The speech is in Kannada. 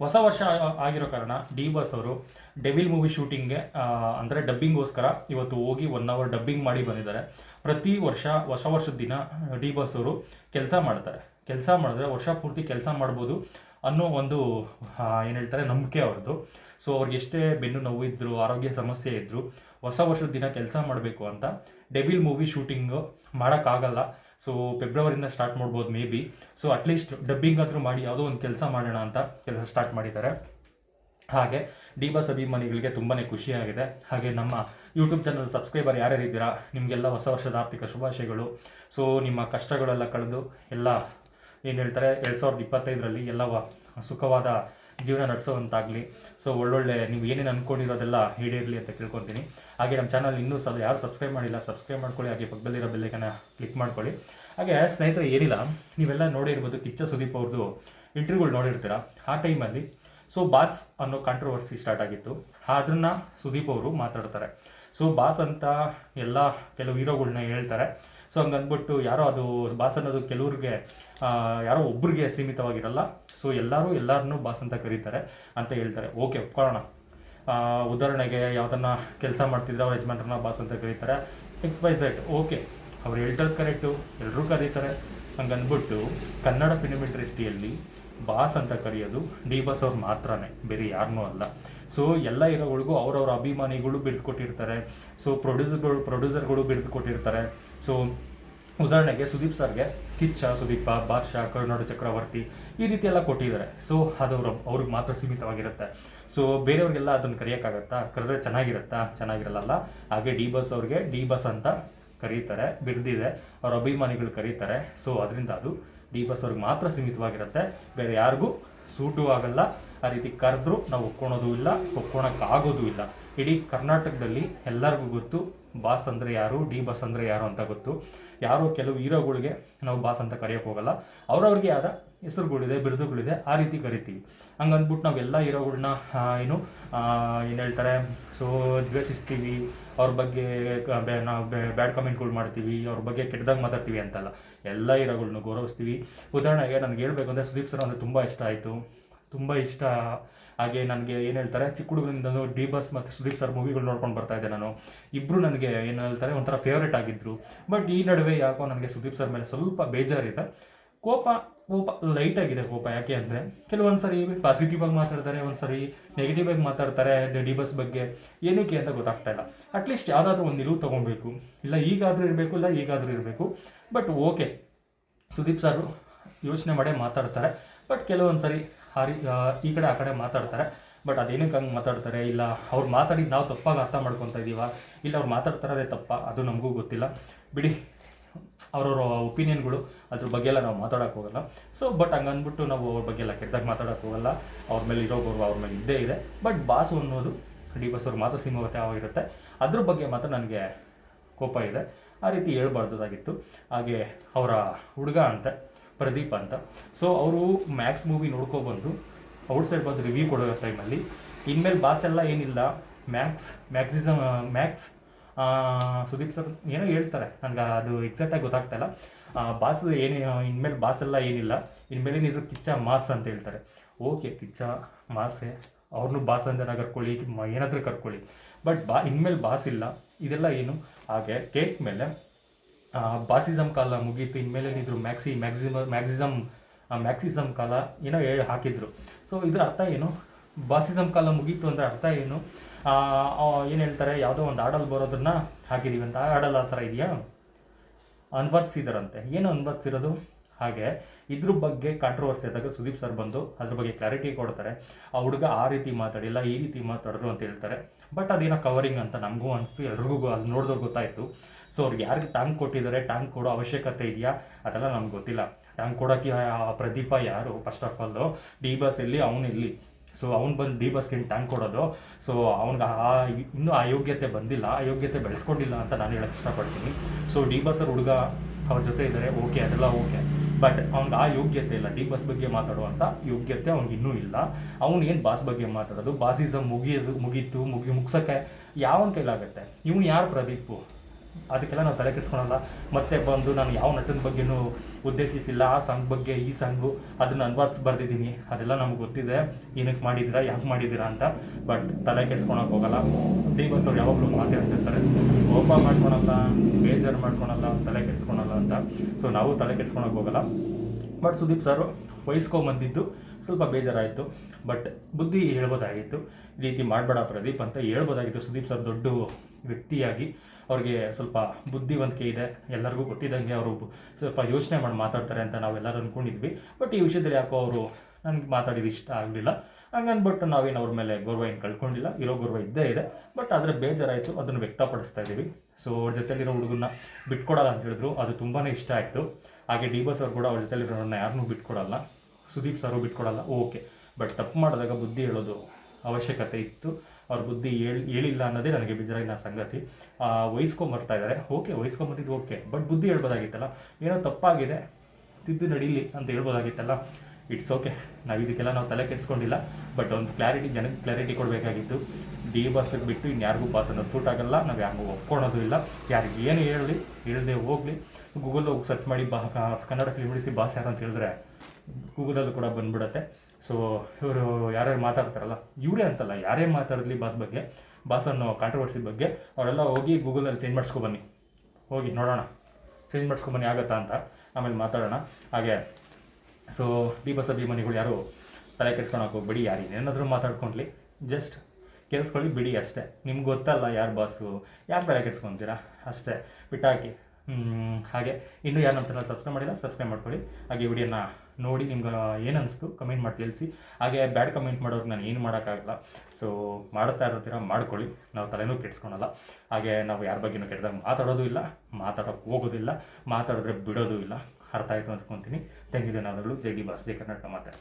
ಹೊಸ ವರ್ಷ ಆಗಿರೋ ಕಾರಣ ಡಿ ಬಾಸ್ ಅವರು ಡೆವಿಲ್ ಮೂವಿ ಶೂಟಿಂಗ್ಗೆ ಅಂದರೆ ಡಬ್ಬಿಂಗ್ಗೋಸ್ಕರ ಇವತ್ತು ಹೋಗಿ ಒನ್ ಅವರ್ ಡಬ್ಬಿಂಗ್ ಮಾಡಿ ಬಂದಿದ್ದಾರೆ. ಪ್ರತಿ ವರ್ಷ ಹೊಸ ವರ್ಷದ ದಿನ ಡಿ ಬಾಸ್ ಅವರು ಕೆಲಸ ಮಾಡ್ತಾರೆ. ಕೆಲಸ ಮಾಡಿದ್ರೆ ವರ್ಷ ಪೂರ್ತಿ ಕೆಲಸ ಮಾಡ್ಬೋದು ಅನ್ನೋ ಒಂದು ಏನು ಹೇಳ್ತಾರೆ, ನಂಬಿಕೆ ಅವ್ರದ್ದು. ಸೊ ಅವ್ರಿಗೆ ಎಷ್ಟೇ ಬೆನ್ನು ನೋವು ಇದ್ದರು ಆರೋಗ್ಯ ಸಮಸ್ಯೆ ಇದ್ದರು ಹೊಸ ವರ್ಷದ ದಿನ ಕೆಲಸ ಮಾಡಬೇಕು ಅಂತ ಡೆಬಿಲ್ ಮೂವಿ ಶೂಟಿಂಗು ಮಾಡೋಕ್ಕಾಗಲ್ಲ. ಸೊ ಫೆಬ್ರವರಿಯಿಂದ ಸ್ಟಾರ್ಟ್ ಮಾಡ್ಬೋದು may be so at least dubbing ಆದರೂ ಮಾಡಿ, ಯಾವುದೋ ಒಂದು ಕೆಲಸ ಮಾಡೋಣ ಅಂತ ಕೆಲಸ ಸ್ಟಾರ್ಟ್ ಮಾಡಿದ್ದಾರೆ. ಹಾಗೆ ಡಿ ಬಸ್ ಅಭಿಮಾನಿಗಳಿಗೆ ತುಂಬಾ ಖುಷಿಯಾಗಿದೆ ಹಾಗೆ ನಮ್ಮ ಯೂಟ್ಯೂಬ್ ಚಾನಲ್ ಸಬ್ಸ್ಕ್ರೈಬರ್ ಯಾರ್ಯಾರು ಇದ್ದೀರಾ, ನಿಮಗೆಲ್ಲ ಹೊಸ ವರ್ಷದ ಆರ್ಥಿಕ ಶುಭಾಶಯಗಳು. ಸೊ ನಿಮ್ಮ ಕಷ್ಟಗಳೆಲ್ಲ ಕಳೆದು ಎಲ್ಲ, ಏನು ಹೇಳ್ತಾರೆ, ಎರಡು ಸಾವಿರದ ಇಪ್ಪತ್ತೈದರಲ್ಲಿ ಎಲ್ಲ ಸುಖವಾದ ಜೀವನ ನಡೆಸೋವಂತಾಗಲಿ. ಸೊ ಒಳ್ಳೊಳ್ಳೆ ನೀವು ಏನೇನು ಅಂದ್ಕೊಂಡಿರೋದೆಲ್ಲ ಹೇಳಿರಲಿ ಅಂತ ಕೇಳ್ಕೊತೀನಿ ಹಾಗೆ ನಮ್ಮ ಚಾನಲ್ ಇನ್ನೂ ಸದ ಯಾರು ಸಬ್ಸ್ಕ್ರೈಬ್ ಮಾಡಿಲ್ಲ, ಸಬ್ಸ್ಕ್ರೈಬ್ ಮಾಡ್ಕೊಳ್ಳಿ, ಹಾಗೆ ಪಕ್ಕದಲ್ಲಿರೋ ಬೆಲ್ಲೈಕನ್ನ ಕ್ಲಿಕ್ ಮಾಡ್ಕೊಳ್ಳಿ. ಹಾಗೆ ಸ್ನೇಹಿತರೆ, ಏನಿಲ್ಲ, ನೀವೆಲ್ಲ ನೋಡಿರ್ಬೋದು ಕಿಚ್ಚ ಸುದೀಪ್ ಅವ್ರದ್ದು ಇಂಟರ್ವ್ಯೂಗಳು ನೋಡಿರ್ತೀರ? ಆ ಟೈಮಲ್ಲಿ ಸೊ ಬಾಸ್ ಅನ್ನೋ ಕಾಂಟ್ರವರ್ಸಿ ಸ್ಟಾರ್ಟ್ ಆಗಿತ್ತು. ಅದನ್ನ ಸುದೀಪ್ ಅವರು ಮಾತಾಡ್ತಾರೆ. ಸೊ ಬಾಸ್ ಅಂತ ಎಲ್ಲ ಕೆಲವು ಹೀರೋಗಳ್ನ ಹೇಳ್ತಾರೆ. ಸೊ ಹಂಗಂದ್ಬಿಟ್ಟು ಯಾರೋ ಅದು ಬಾಸ್ ಅನ್ನೋದು ಕೆಲವ್ರಿಗೆ ಯಾರೋ ಒಬ್ರಿಗೆ ಸೀಮಿತವಾಗಿರಲ್ಲ. ಸೊ ಎಲ್ಲರೂ ಎಲ್ಲರನ್ನೂ ಬಾಸ್ ಅಂತ ಕರೀತಾರೆ ಅಂತ ಹೇಳ್ತಾರೆ. ಓಕೆ ಒಪ್ಕೊಳ್ಳೋಣ. ಉದಾಹರಣೆಗೆ ಯಾವುದನ್ನ ಕೆಲಸ ಮಾಡ್ತಿದ್ರೆ ಅವ್ರ ಯಜಮಾನ್ರನ್ನ ಬಾಸ್ ಅಂತ ಕರೀತಾರೆ. ಎಕ್ಸ್ ವೈ ಝೆಡ್ ಓಕೆ ಅವ್ರು ಹೇಳ್ತಾರೆ ಕರೆಕ್ಟು ಎಲ್ಲರೂ ಕರೀತಾರೆ. ಹಂಗಂದ್ಬಿಟ್ಟು ಕನ್ನಡ ಫಿಲ್ಮ್ ಇಂಡಸ್ಟ್ರಿಯಲ್ಲಿ ಬಾಸ್ ಅಂತ ಕರೆಯೋದು ಡಿ ಬಾಸ್ ಅವ್ರು ಮಾತ್ರನೇ, ಬೇರೆ ಯಾರನ್ನೂ ಅಲ್ಲ. ಸೊ ಎಲ್ಲ ಇರೋಗಳಿಗೂ ಅವ್ರವ್ರ ಅಭಿಮಾನಿಗಳು ಬಿಡ್ದು ಕೊಟ್ಟಿರ್ತಾರೆ ಸೊ ಪ್ರೊಡ್ಯೂಸರ್ಗಳು ಪ್ರೊಡ್ಯೂಸರ್ಗಳು ಬಿಡ್ದು ಕೊಟ್ಟಿರ್ತಾರೆ ಸೊ ಉದಾಹರಣೆಗೆ ಸುದೀಪ್ ಸರ್ಗೆ ಕಿಚ್ಚ, ಸುದೀಪ, ಬಾದ್ಶಾ ಕರುನಾಡು ಚಕ್ರವರ್ತಿ ಈ ರೀತಿ ಎಲ್ಲ ಕೊಟ್ಟಿದ್ದಾರೆ. ಸೊ ಅದು ಅವ್ರ, ಅವ್ರಿಗೆ ಮಾತ್ರ ಸೀಮಿತವಾಗಿರುತ್ತೆ. ಸೊ ಬೇರೆಯವ್ರಿಗೆಲ್ಲ ಅದನ್ನು ಕರೆಯೋಕ್ಕಾಗತ್ತಾ? ಕರೆದ್ರೆ ಚೆನ್ನಾಗಿರುತ್ತಾ? ಚೆನ್ನಾಗಿರಲ್ಲ ಹಾಗೆ ಡಿ ಬಸ್ ಅವ್ರಿಗೆ ಡಿ ಬಸ್ ಅಂತ ಕರೀತಾರೆ, ಬಿರ್ದಿದೆ. ಅವ್ರ ಅಭಿಮಾನಿಗಳು ಕರೀತಾರೆ. ಸೊ ಅದರಿಂದ ಅದು ಡಿ ಬಸ್ ಅವ್ರಿಗೆ ಮಾತ್ರ ಸೀಮಿತವಾಗಿರುತ್ತೆ. ಬೇರೆ ಯಾರಿಗೂ ಸೂಟು ಆಗಲ್ಲ. ಆ ರೀತಿ ಕರೆದ್ರೂ ನಾವು ಒಪ್ಕೊಳೋದು ಇಲ್ಲ, ಒಪ್ಕೊಳಕ್ಕಾಗೋದು ಇಲ್ಲ. ಇಡೀ ಕರ್ನಾಟಕದಲ್ಲಿ ಎಲ್ಲರಿಗೂ ಗೊತ್ತು ಬಾಸ್ ಅಂದರೆ ಯಾರು, ಡಿ ಬಾಸ್ ಅಂದರೆ ಯಾರು ಅಂತ ಗೊತ್ತು. ಯಾರೋ ಕೆಲವು ಹೀರೋಗಳಿಗೆ ನಾವು ಬಾಸ್ ಅಂತ ಕರೆಯೋಕೆ ಹೋಗಲ್ಲ. ಅವ್ರವ್ರಿಗೆ ಆದ ಹೆಸರುಗಳಿದೆ, ಬಿರುದುಗಳಿದೆ, ಆ ರೀತಿ ಕರಿತೀವಿ. ಹಂಗಂದ್ಬಿಟ್ಟು ನಾವು ಎಲ್ಲ ಹೀರೋಗಳ್ನ ಏನು ಏನು ಹೇಳ್ತಾರೆ, ಸೊ, ದ್ವೇಷಿಸ್ತೀವಿ. ಅವ್ರ ಬಗ್ಗೆ ನಾವು ಬ್ಯಾಡ್ ಕಮೆಂಟ್ಗಳು ಮಾಡ್ತೀವಿ, ಅವ್ರ ಬಗ್ಗೆ ಕೆಟ್ಟದಾಗ ಮಾತಾಡ್ತೀವಿ ಅಂತಲ್ಲ. ಎಲ್ಲ ಹೀರೋಗಳ್ನ ಗೌರವಿಸ್ತೀವಿ. ಉದಾಹರಣೆಗೆ ನನಗೆ ಹೇಳಬೇಕು ಅಂದರೆ ಸುದೀಪ್ ಸರ್ ಅಂದರೆ ತುಂಬ ಇಷ್ಟ ಆಯಿತು. ತುಂಬ ಇಷ್ಟ. ಹಾಗೆ ನನಗೆ ಏನು ಹೇಳ್ತಾರೆ, ಚಿಕ್ಕ ಹುಡುಗರಿಂದನೂ ಡಿ ಬಸ್ ಮತ್ತು ಸುದೀಪ್ ಸರ್ ಮೂವಿಗಳು ನೋಡ್ಕೊಂಡು ಬರ್ತಾ ಇದ್ದೆ ನಾನು. ಇಬ್ಬರು ನನಗೆ ಏನು ಹೇಳ್ತಾರೆ, ಒಂಥರ ಫೇವ್ರೇಟ್ ಆಗಿದ್ದರು ಬಟ್ ಈ ನಡುವೆ ಯಾಕೋ ನನಗೆ ಸುದೀಪ್ ಸರ್ ಮೇಲೆ ಸ್ವಲ್ಪ ಬೇಜಾರಿದೆ. ಕೋಪ ಕೋಪ ಲೈಟ್ ಆಗಿದೆ ಕೋಪ, ಯಾಕೆ ಅಂದರೆ ಕೆಲವೊಂದು ಸರಿ ಪಾಸಿಟಿವ್ ಆಗಿ ಮಾತಾಡ್ತಾರೆ ಒಂದು ಸರಿ ನೆಗೆಟಿವ್ ಆಗಿ ಮಾತಾಡ್ತಾರೆ ಡಿ ಬಸ್ ಬಗ್ಗೆ ಏನಕ್ಕೆ ಅಂತ ಗೊತ್ತಾಗ್ತಾ ಇಲ್ಲ. ಅಟ್ಲೀಸ್ಟ್ ಯಾವುದಾದ್ರೂ ಒಂದು ನಿಲುವು ತೊಗೊಬೇಕು ಇಲ್ಲ ಈಗಾದರೂ ಇರಬೇಕು, ಇಲ್ಲ ಈಗಾದರೂ ಇರಬೇಕು. ಬಟ್ ಓಕೆ ಸುದೀಪ್ ಸರ್ ಯೋಚನೆ ಮಾಡೇ ಮಾತಾಡ್ತಾರೆ. ಬಟ್ ಕೆಲವೊಂದು ಸರಿ ಹಾರಿ ಈ ಕಡೆ ಆ ಕಡೆ ಮಾತಾಡ್ತಾರೆ. ಬಟ್ ಅದೇನಕ್ಕೆ ಹಂಗೆ ಮಾತಾಡ್ತಾರೆ, ಇಲ್ಲ ಅವ್ರು ಮಾತಾಡಿದ್ದು ನಾವು ತಪ್ಪಾಗಿ ಅರ್ಥ ಮಾಡ್ಕೊತಾ ಇದ್ದೀವ ಇಲ್ಲ ಅವ್ರು ಮಾತಾಡ್ತಾರದೇ ತಪ್ಪ, ಅದು ನಮಗೂ ಗೊತ್ತಿಲ್ಲ. ಬಿಡಿ, ಅವ್ರವ್ರ ಒಪಿನಿಯನ್ಗಳು, ಅದ್ರ ಬಗ್ಗೆ ಎಲ್ಲ ನಾವು ಮಾತಾಡೋಕೆ ಹೋಗಲ್ಲ. ಸೊ ಬಟ್ ಹಂಗಂದ್ಬಿಟ್ಟು ನಾವು ಅವ್ರ ಬಗ್ಗೆ ಎಲ್ಲ ಕೆಟ್ಟದಾಗ ಮಾತಾಡೋಕೆ ಹೋಗಲ್ಲ. ಅವ್ರ ಮೇಲೆ ಇರೋ ಗೌರವ ಅವ್ರ ಮೇಲೆ ಇದ್ದೇ ಇದೆ. ಬಟ್ ಬಾಸು ಅನ್ನೋದು, ಡಿ ಬಸ್ ಅವ್ರ ಮಾತು ಆಗಿರುತ್ತೆ ಅದ್ರ ಬಗ್ಗೆ ಮಾತ್ರ ನನಗೆ ಕೋಪ ಇದೆ. ಆ ರೀತಿ ಹೇಳ್ಬಾರ್ದಾಗಿತ್ತು ಹಾಗೆ ಅವರ ಹುಡುಗ ಅಂತೆ. ಪ್ರದೀಪ್ ಅಂತ. ಸೊ ಅವರು ಮ್ಯಾಕ್ಸ್ ಮೂವಿ ನೋಡ್ಕೊಬಂದು ಔಟ್ ಸೈಡ್ ಬಂದು ರಿವ್ಯೂ ಕೊಡೋ ಟೈಮಲ್ಲಿ ಇನ್ಮೇಲೆ ಬಾಸ್ ಎಲ್ಲ ಏನಿಲ್ಲ Max maximum Max Sudeep sir ಏನೋ ಹೇಳ್ತಾರೆ. ನನಗೆ ಅದು ಎಕ್ಸಾಕ್ಟಾಗಿ ಗೊತ್ತಾಗ್ತಾ ಇಲ್ಲ. ಬಾಸ್ ಏನು, ಇನ್ಮೇಲೆ ಬಾಸ್ ಎಲ್ಲ ಏನಿಲ್ಲ. ಇನ್ಮೇಲೆ ಏನಿದ್ರು ಕಿಚ್ಚ ಮಾಸ್ ಅಂತ ಹೇಳ್ತಾರೆ. ಓಕೆ ಕಿಚ್ಚ ಮಾಸೆ. ಅವ್ರನ್ನೂ ಬಾಸ್ ಅಂತ ಕರ್ಕೊಳ್ಳಿ, ಏನಾದರೂ ಕರ್ಕೊಳ್ಳಿ. ಬಟ್ ಬಾ, ಇನ್ಮೇಲೆ ಬಾಸ್ ಇಲ್ಲ. ಇದೆಲ್ಲ ಏನು? ಹಾಗೆ ಕೇಕ್ ಮೇಲೆ ಬಾಸಿಸಮ್ ಕಾಲ ಮುಗೀತು ಇನ್ಮೇಲೆ ಇದ್ರು ಮ್ಯಾಕ್ಸಿ ಮ್ಯಾಕ್ಸಿಮ ಮ್ಯಾಕ್ಸಿಸಮ್ ಮ್ಯಾಕ್ಸಿಸಮ್ ಕಾಲ ಏನೋ ಹೇಳಿ ಹಾಕಿದ್ರು. ಸೊ ಇದ್ರ ಅರ್ಥ ಏನು? ಬಾಸಿಸಮ್ ಕಾಲ ಮುಗೀತು ಅಂದರೆ ಅರ್ಥ ಏನು? ಏನು ಹೇಳ್ತಾರೆ? ಯಾವುದೋ ಒಂದು ಹಾಡಲ್ಲಿ ಬರೋದನ್ನ ಹಾಕಿದೀವಿ ಅಂತ. ಆ ಆ ಥರ ಇದೆಯಾ? ಅನ್ಬತ್ಸಿದಾರಂತೆ ಏನು ಅನ್ಬತ್ಸಿರೋದು ಹಾಗೆ, ಇದ್ರ ಬಗ್ಗೆ ಕಾಂಟ್ರವರ್ಸಿ ಆದಾಗ ಸುದೀಪ್ ಸರ್ ಬಂದು ಅದ್ರ ಬಗ್ಗೆ ಕ್ಲಾರಿಟಿ ಕೊಡ್ತಾರೆ. ಆ ಹುಡುಗ ಆ ರೀತಿ ಮಾತಾಡಿಲ್ಲ, ಈ ರೀತಿ ಮಾತಾಡಿದ್ರು ಅಂತ ಹೇಳ್ತಾರೆ. ಬಟ್ ಅದೇನೋ ಕವರಿಂಗ್ ಅಂತ ನಮಗೂ ಅನಿಸ್ತು, ಎಲ್ರಿಗೂ ಅದು ನೋಡಿದವ್ರು ಗೊತ್ತಾಯಿತು. ಸೊ ಅವ್ರಿಗೆ ಯಾರಿಗೆ ಟ್ಯಾಂಕ್ ಕೊಟ್ಟಿದ್ದಾರೆ ಟ್ಯಾಂಕ್ ಕೊಡೋ ಅವಶ್ಯಕತೆ ಇದೆಯಾ? ಅದೆಲ್ಲ ನಮ್ಗೆ ಗೊತ್ತಿಲ್ಲ. ಟ್ಯಾಂಕ್ ಕೊಡೋಕ್ಕೆ ಪ್ರದೀಪ ಯಾರು? First of all D boss ಎಲ್ಲಿ? ಅವನು ಇಲ್ಲಿ ಸೊ ಅವ್ನು ಬಂದು ಡಿ ಬಸ್ಗೆ ಟ್ಯಾಂಕ್ ಕೊಡೋದು. ಸೊ ಅವ್ನಿಗೆ ಆ ಇನ್ನೂ ಅಯೋಗ್ಯತೆ ಯೋಗ್ಯತೆ ಬಂದಿಲ್ಲ. ಅಯೋಗ್ಯತೆ ಯೋಗ್ಯತೆ ಬೆಳೆಸ್ಕೊಂಡಿಲ್ಲ ಅಂತ ನಾನು ಹೇಳೋಕ್ಕೆ ಇಷ್ಟಪಡ್ತೀನಿ. ಸೊ ಡಿ ಬಸ್ಸಲ್ಲಿ ಹುಡುಗ ಅವ್ರ ಜೊತೆ ಇದ್ದಾರೆ ಓಕೆ ಅದೆಲ್ಲ ಓಕೆ ಬಟ್ ಅವ್ನಿಗೆ ಆ ಯೋಗ್ಯತೆ ಇಲ್ಲ. ಡಿ ಬಸ್ ಬಗ್ಗೆ ಮಾತಾಡುವಂಥ ಯೋಗ್ಯತೆ ಅವ್ನಿಗೆ ಇನ್ನೂ ಇಲ್ಲ. ಅವ್ನು ಏನು ಬಾಸ್ ಬಗ್ಗೆ ಮಾತಾಡೋದು? ಬಾಸಿಸಮ್ ಮುಗಿಯೋದು, ಮುಗೀತು, ಮುಗಿ ಮುಗ್ಸೋಕ್ಕೆ ಯಾವನ ಕೈಲಾಗುತ್ತೆ? ಇವನು ಯಾರು ಪ್ರದೀಪು? ಅದಕ್ಕೆಲ್ಲ ನಾವು ತಲೆ ಕೆಡಿಸ್ಕೊಳಲ್ಲ. ಮತ್ತೆ ಬಂದು ನಾನು ಯಾವ ನಟನ ಬಗ್ಗೆನೂ ಉದ್ದೇಶಿಸಿಲ್ಲ. ಆ ಸಾಂಗ್ ಬಗ್ಗೆ, ಈ ಸಾಂಗು ಅದನ್ನು ಅನ್ವಾದಿಸಿ ಬರೆದಿದ್ದೀನಿ. ಅದೆಲ್ಲ ನಮ್ಗೆ ಗೊತ್ತಿದೆ. ಏನಕ್ಕೆ ಮಾಡಿದ್ದೀರಾ ಯಾಕೆ ಮಾಡಿದ್ದೀರಾ ಅಂತ. ಬಟ್ ತಲೆ ಕೆಡ್ಸ್ಕೊಳಕ್ಕೆ ಹೋಗಲ್ಲ. ಡಿ ಅವ್ರು ಯಾವಾಗಲೂ ಮಾತಾಡ್ತಿರ್ತಾರೆ ಕೋಪ ಮಾಡ್ಕೊಳಲ್ಲ, ಬೇಜಾರು ಮಾಡ್ಕೊಳಲ್ಲ, ತಲೆ ಕೆಡ್ಸ್ಕೊಳಲ್ಲ ಅಂತ. ಸೊ ನಾವು ತಲೆ ಕೆಡ್ಸ್ಕೊಳಕ್ಕೆ ಹೋಗಲ್ಲ. ಬಟ್ ಸುದೀಪ್ ಸರ್ ವಹಿಸ್ಕೊಂಬಂದಿದ್ದು ಸ್ವಲ್ಪ ಬೇಜಾರಾಯಿತು. ಬಟ್ ಬುದ್ಧಿ ಹೇಳ್ಬೋದಾಗಿತ್ತು. ಈ ರೀತಿ ಮಾಡಬೇಡ ಪ್ರದೀಪ್ ಅಂತ ಹೇಳ್ಬೋದಾಗಿತ್ತು. ಸುದೀಪ್ ಸರ್ ದೊಡ್ಡ ವ್ಯಕ್ತಿಯಾಗಿ ಅವ್ರಿಗೆ ಸ್ವಲ್ಪ ಬುದ್ಧಿವಂತಿಕೆ ಇದೆ. ಎಲ್ಲರಿಗೂ ಗೊತ್ತಿದ್ದಂಗೆ ಅವರು ಸ್ವಲ್ಪ ಯೋಚನೆ ಮಾಡಿ ಮಾತಾಡ್ತಾರೆ ಅಂತ ನಾವೆಲ್ಲರೂ ಅಂದ್ಕೊಂಡಿದ್ವಿ ಬಟ್ ಈ ವಿಷಯದಲ್ಲಿ ಯಾಕೋ ಅವರು ನನಗೆ ಮಾತಾಡಿದ ಇಷ್ಟ ಆಗಲಿಲ್ಲ. ಹಂಗನ್ಬಿಟ್ಟು ನಾವೇನು ಅವ್ರ ಮೇಲೆ ಗೌರವ ಏನು ಕಳ್ಕೊಂಡಿಲ್ಲ. ಇರೋ ಗೌರವ ಇದ್ದೇ ಇದೆ. ಬಟ್ ಆದರೆ ಬೇಜಾರಾಯಿತು. ಅದನ್ನು ವ್ಯಕ್ತಪಡಿಸ್ತಾ ಇದ್ದೀವಿ ಸೊ ಅವ್ರ ಜೊತೆಲಿರೋ ಹುಡುಗನ್ನ ಬಿಟ್ಕೊಡಲ್ಲ ಅಂತ ಹೇಳಿದ್ರು. ಅದು ತುಂಬಾ ಇಷ್ಟ ಆಯಿತು. ಹಾಗೆ ಡಿ ಬಸ್ ಅವ್ರು ಕೂಡ ಅವ್ರ ಜೊತೆಲಿರೋರನ್ನ ಯಾರನ್ನೂ ಬಿಟ್ಕೊಡಲ್ಲ. ಸುದೀಪ್ ಸರು ಬಿಟ್ಕೊಡಲ್ಲ ಓಕೆ. ಬಟ್ ತಪ್ಪು ಮಾಡಿದಾಗ ಬುದ್ಧಿ ಹೇಳೋದು ಅವಶ್ಯಕತೆ ಇತ್ತು. ಅವ್ರ ಬುದ್ಧಿ ಹೇಳಿ, ಹೇಳಿಲ್ಲ ಅನ್ನೋದೇ ನನಗೆ ಬೇಜಾರಾಗಿನ ಸಂಗತಿ. ವಹಿಸ್ಕೊಂಬರ್ತಾ ಇದ್ದಾರೆ. Okay ವಹಿಸ್ಕೊಂಬಂದಿದ್ದು okay. ಬಟ್ ಬುದ್ಧಿ ಹೇಳ್ಬೋದಾಗಿತ್ತಲ್ಲ. ಏನೋ ತಪ್ಪಾಗಿದೆ, ತಿದ್ದು ನಡೀಲಿ ಅಂತ ಹೇಳ್ಬೋದಾಗಿತ್ತಲ್ಲ. ಇಟ್ಸ್ ಓಕೆ ನಾವು ಇದಕ್ಕೆಲ್ಲ ನಾವು ತಲೆ ಕೆಡಿಸ್ಕೊಂಡಿಲ್ಲ. ಬಟ್ ಒಂದು ಕ್ಲಾರಿಟಿ ಜನಕ್ಕೆ ಕ್ಲಾರಿಟಿ ಕೊಡಬೇಕಾಗಿತ್ತು. ಡಿ ಬಸ್ಸಿಗೆ ಬಿಟ್ಟು ಇನ್ಯಾರಿಗೂ ಬಾಸ್ ಅನ್ನೋದು ಸೂಟ್ ಆಗಲ್ಲ. ನಾವು ಯಾರಿಗೂ ಒಪ್ಕೊಳೋದು ಇಲ್ಲ. ಯಾರಿಗೆ ಏನು ಹೇಳಲಿ, ಹೇಳ್ದೆ ಹೋಗಲಿ. ಗೂಗಲ್ ಹೋಗಿ ಸರ್ಚ್ ಮಾಡಿ ಬಾ, ಕನ್ನಡ ಫಿಲ್ಮ್ ಬಾಸ್ ಯಾರು ಅಂತ ಹೇಳಿದ್ರೆ ಗೂಗಲಲ್ಲೂ ಕೂಡ ಬಂದ್ಬಿಡುತ್ತೆ. ಸೊ ಇವರು ಯಾರ್ಯಾರು ಮಾತಾಡ್ತಾರಲ್ಲ, ಇವರೇ ಅಂತಲ್ಲ, ಯಾರೇ ಮಾತಾಡಲಿ ಬಾಸ್ ಬಗ್ಗೆ, ಬಾಸ್ ಅನ್ನೋ ಕಾಂಟ್ರವರ್ಸಿ ಬಗ್ಗೆ, ಅವರೆಲ್ಲ ಹೋಗಿ ಗೂಗಲಲ್ಲಿ ಚೇಂಜ್ ಮಾಡಿಸ್ಕೊಬನ್ನಿ ಹೋಗಿ ನೋಡೋಣ. ಚೇಂಜ್ ಮಾಡಿಸ್ಕೊಬನ್ನಿ ಆಗುತ್ತಾ ಅಂತ. ಆಮೇಲೆ ಮಾತಾಡೋಣ. ಹಾಗೆ ಸೊ ಬಿ ಬಸ್ ಅಭಿಮಾನಿಗಳು ಯಾರು ತಲೆ ಕೆಡ್ಸ್ಕೊಳಕ್ಕೆ ಹೋಗ್ಬೇಡಿ ಯಾರು ಏನಾದರೂ ಮಾತಾಡ್ಕೊಂಡ್ಲಿ ಜಸ್ಟ್ ಕೇಳಿಸ್ಕೊಳ್ಳಿ ಬಿಡಿ ಅಷ್ಟೇ. ನಿಮ್ಗೆ ಗೊತ್ತಲ್ಲ ಯಾರು ಬಾಸು ಯಾರು ತಲೆ ಕೆಡ್ಸ್ಕೊತೀರಾ? ಅಷ್ಟೇ. ಬಿಟ್ಟಾಕಿ. ಹಾಗೆ. ಇನ್ನೂ ಯಾರು ನಮ್ಮ ಚಾನಲ್ ಸಬ್ಸ್ಕ್ರೈಬ್ ಮಾಡಿಲ್ಲ ಸಬ್ಸ್ಕ್ರೈಬ್ ಮಾಡ್ಕೊಳ್ಳಿ. ಹಾಗೆ ವಿಡಿಯೋನ ನೋಡಿ ನಿಮ್ಗೆ ಏನು ಅನಿಸ್ತು ಕಮೆಂಟ್ ಮಾಡಿ ತಿಳಿಸಿ. ಹಾಗೆ ಬ್ಯಾಡ್ ಕಮೆಂಟ್ ಮಾಡೋರು ನಾನು ಏನು ಮಾಡೋಕ್ಕಾಗಲ್ಲ. ಸೊ ಮಾಡ್ತಾ ಇರೋದಿರ ಮಾಡ್ಕೊಳ್ಳಿ. ನಾವು ತಲೆನೂ ಕೆಡ್ಸ್ಕೊಳಲ್ಲ. ಹಾಗೆ ನಾವು ಯಾರ ಬಗ್ಗೆನೂ ಕೆಟ್ಟದಾಗ ಮಾತಾಡೋದು ಇಲ್ಲ, ಮಾತಾಡೋಕೆ ಹೋಗೋದಿಲ್ಲ, ಮಾತಾಡಿದ್ರೆ ಬಿಡೋದು ಇಲ್ಲ. ಅರ್ಥ ಆಯಿತು ಅಂದ್ಕೊತೀನಿ. ಯು ಧನ್ಯವಾದಗಳು ಜೈ ಡಿ ಬಾಸ್ ಜೈ ಕರ್ನಾಟಕ ಮಾತೆ.